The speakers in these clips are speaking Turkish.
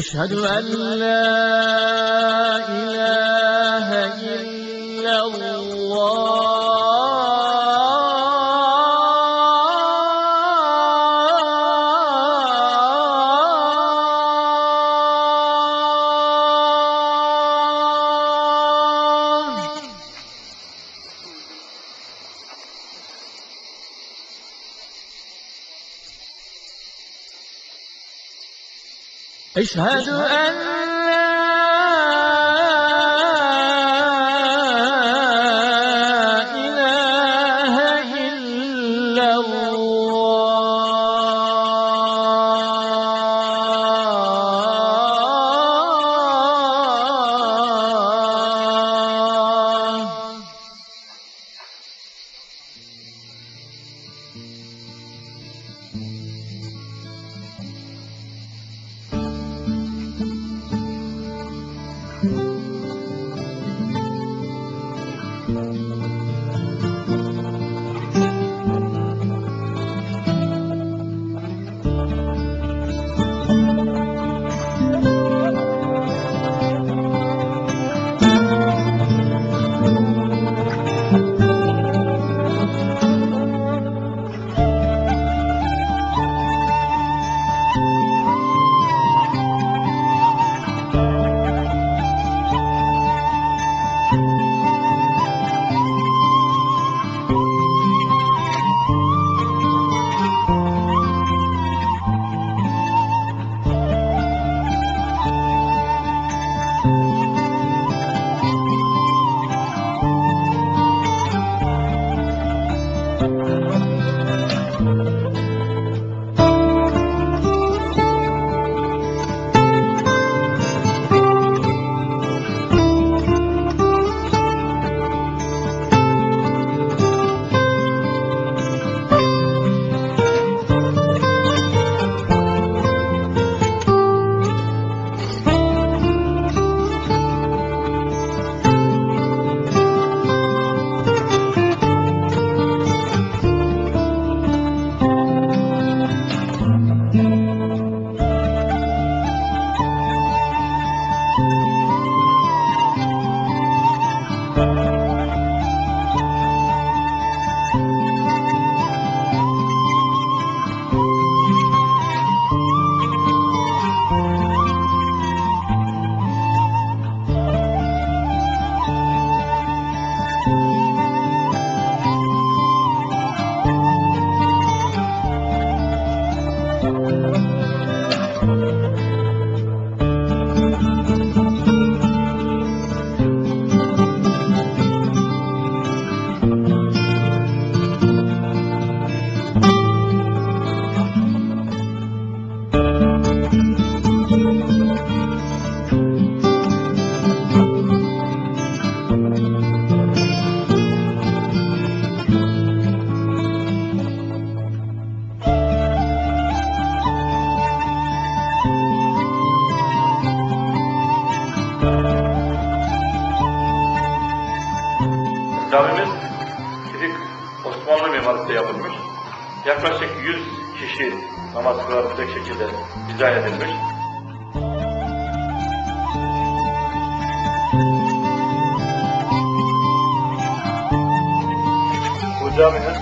أشهد أن لا إله أشهد أن you. Tipik Osmanlı mimarisinde yapılmış. Yaklaşık 100 kişi namaz kılabilecek şekilde dizayn edilmiş. Bu caminin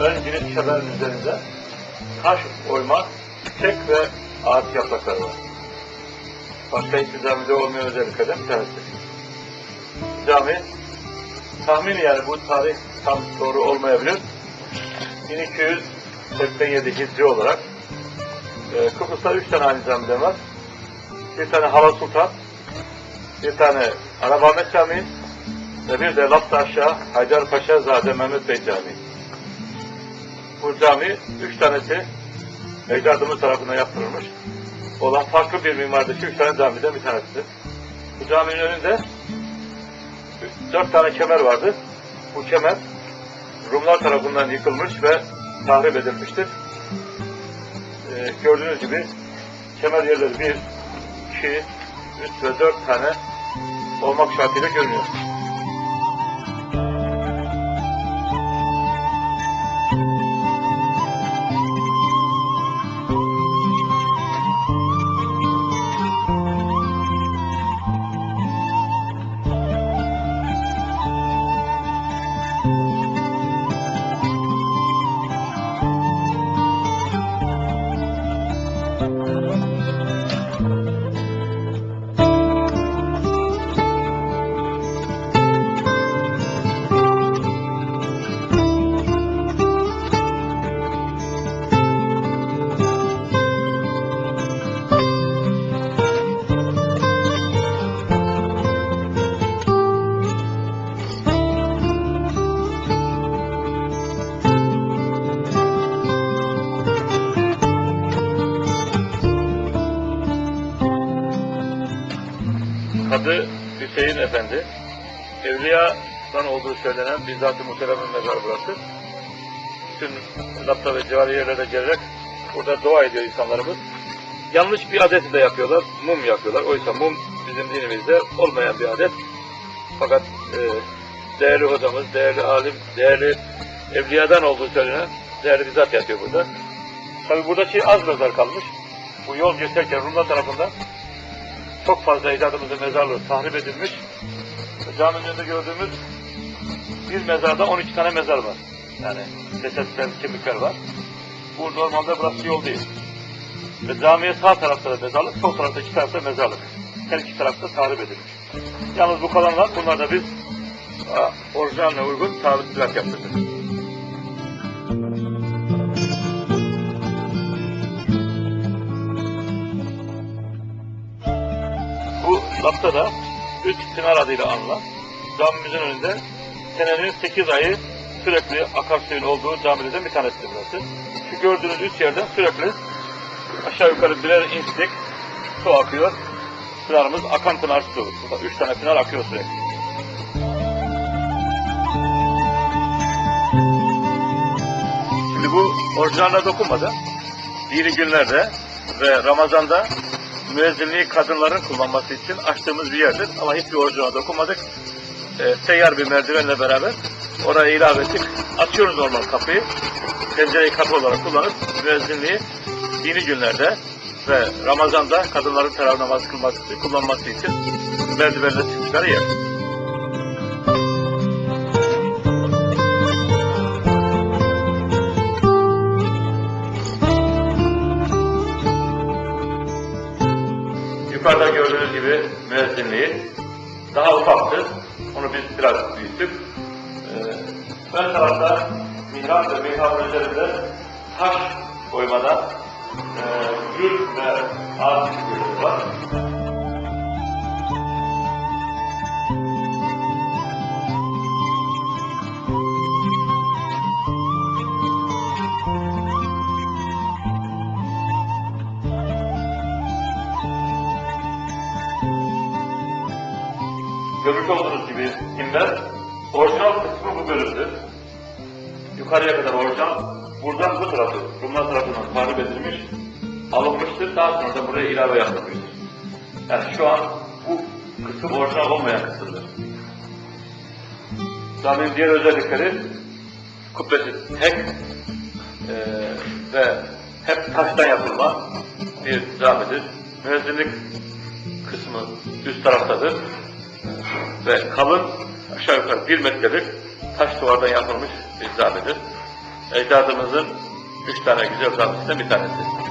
ön giriş çadırının üzerinde taş oyma, çiçek ve ağaç yaprakları var. Başka hiçbir camide olmayan özelliklerden bir tanesi. Cami tahmini yani bu tarih tam doğru olmayabilir. 1287 Hicri olarak e, Kıbrıs'ta üç tane aynı camiden var. Bir tane Hava Sultan, bir tane Arabahmet Camii ve bir de Lapta Aşağı Haydarpaşa Zade Mehmet Bey Camii. Bu cami üç tanesi ecdadımız tarafından yaptırılmış. olan farklı bir mimardaki üç tane camiden bir tanesidir. Bu caminin önünde dört tane kemer vardı. Bu kemer Rumlar tarafından yıkılmış ve tahrip edilmiştir. Ee, gördüğünüz gibi kemer yerleri bir, iki, üç ve dört tane olmak şartıyla görünüyor. Efendi, Evliya'dan olduğu söylenen bizzat-ı muhterem'in mezarı burası. Bütün Lapta ve civarı yerlere gelerek burada dua ediyor insanlarımız. Yanlış bir adeti de yapıyorlar, mum yakıyorlar. Oysa mum bizim dinimizde olmayan bir adet. Fakat e, değerli hocamız, değerli alim, değerli evliyadan olduğu söylenen değerli bir zat yatıyor burada. Tabi buradaki az mezar kalmış. Bu yol geçerken Rumlar tarafından çok fazla ecdadımızın mezarlığı tahrip edilmiş. Caminin önünde gördüğümüz bir mezarda 12 tane mezar var. Yani cesetler, kemikler var. Bu normalde burası yol değil. Ve camiye sağ tarafta da mezarlık, sol tarafta iki tarafta mezarlık. Her iki tarafta tahrip edilmiş. Yalnız bu kalanlar, bunlar da biz a, orijinaline uygun tahripler yaptırdık. Lafta da üç pınar adıyla anılan camimizin önünde senenin 8 ayı sürekli akarsuyun olduğu camilerden bir tanesidir burası. Şu gördüğünüz üç yerden sürekli aşağı yukarı birer inçlik su akıyor. Pınarımız akan pınar su. Üç tane pınar akıyor sürekli. Şimdi bu orijinaline dokunmadı. Dini günlerde ve Ramazan'da müezzinliği kadınların kullanması için açtığımız bir yerdir. Ama hiçbir orijinal dokunmadık. E, seyyar bir merdivenle beraber oraya ilave ettik. Açıyoruz normal kapıyı. Pencereyi kapı olarak kullanıp müezzinliği dini günlerde ve Ramazan'da kadınların teravih namazı kılması kullanması için merdivenle çıktıkları yer. Gördüğünüz gibi müezzinliği daha ufaktı. Onu biz biraz büyüttük. Ee, ön tarafta mihrap ve mihrabın üzerinde taş koymada e, gül ve ağaç figürleri var. Görmüş olduğunuz gibi timler orijinal kısmı bu bölümdür. Yukarıya kadar orijinal. Buradan bu tarafı, Rumlar tarafından tahrip edilmiş, alınmıştır. Daha sonra da buraya ilave yapılmıştır. Yani şu an bu kısım orijinal olmayan kısımdır. Caminin diğer özellikleri kubbesi tek eee, ve hep taştan yapılma bir camidir. Müezzinlik kısmı üst taraftadır ve kalın aşağı yukarı bir metrelik taş duvardan yapılmış bir camidir. Ecdadımızın üç tane güzel camisinden bir tanesi.